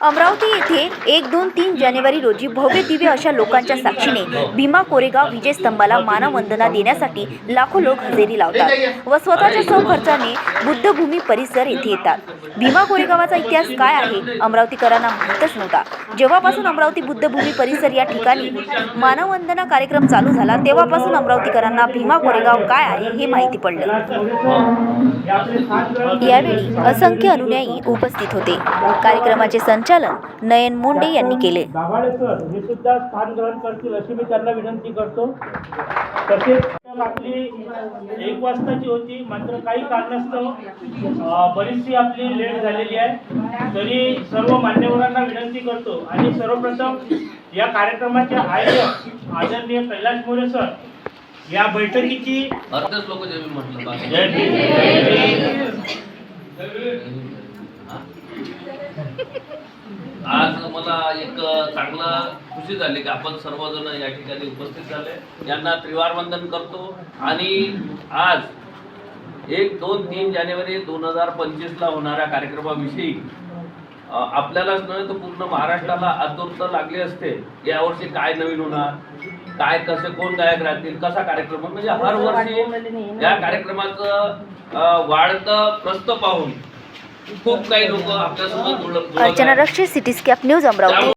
अमरावती येथे एक दोन तीन जानेवारी रोजी भव्य दिव्य अशा लोकांच्या साक्षीने भीमा कोरेगाव विजयस्तंभाला मानवंदना देण्यासाठी लाखो लोक हजेरी लावतात व स्वतःच्या स्वखर्चाने बुद्धभूमी परिसर येथे येतात. भीमा कोरेगावाचा इतिहास काय आहे अमरावतीकरांना माहीतच नव्हता. जेव्हापासून अमरावती बुद्धभूमी परिसर या ठिकाणी मानवंदना कार्यक्रम चालू झाला तेव्हापासून अमरावतीकरांना भीमा कोरेगाव काय आहे हे माहिती पडलं. यावेळी असंख्य अनुयायी उपस्थित होते. कार्यक्रमाचे संचालन नयन मोंडे यांनी केले. दाभाडे सर हे सुद्धा स्थान ग्रहण करतील अशी मी त्यांना विनंती करतो. तसेच आपली एक वाजताची होती मात्र काही कारणास्तव बरीचशी आपली लेट झालेली आहे. तरी सर्व मान्यवरांना विनंती करतो. आणि सर्वप्रथम या कार्यक्रमाचे आयोजक आदरणीय कैलास मोरे सर या बैठकीची लोक मला एक चांगलं खुशी झाली की आपण सर्वजण या ठिकाणी उपस्थित झाले. यांना त्रिवार वंदन करतो. आणि आज एक दोन तीन जानेवारी दोन हजार पंचवीसला होणाऱ्या कार्यक्रमाविषयी आपल्यालाच नव्हे तर पूर्ण महाराष्ट्राला आतुरता लागली असते. यावर्षी काय नवीन होणार? काय कसे कोण गायक राहतील? कसा कार्यक्रम? म्हणजे हर वर्षी या कार्यक्रमाचं वाढतं प्रस्त पाहून खूप काही लोक आपल्यासोबत अर्चना आहेत. Rakshe City Scap News Amravati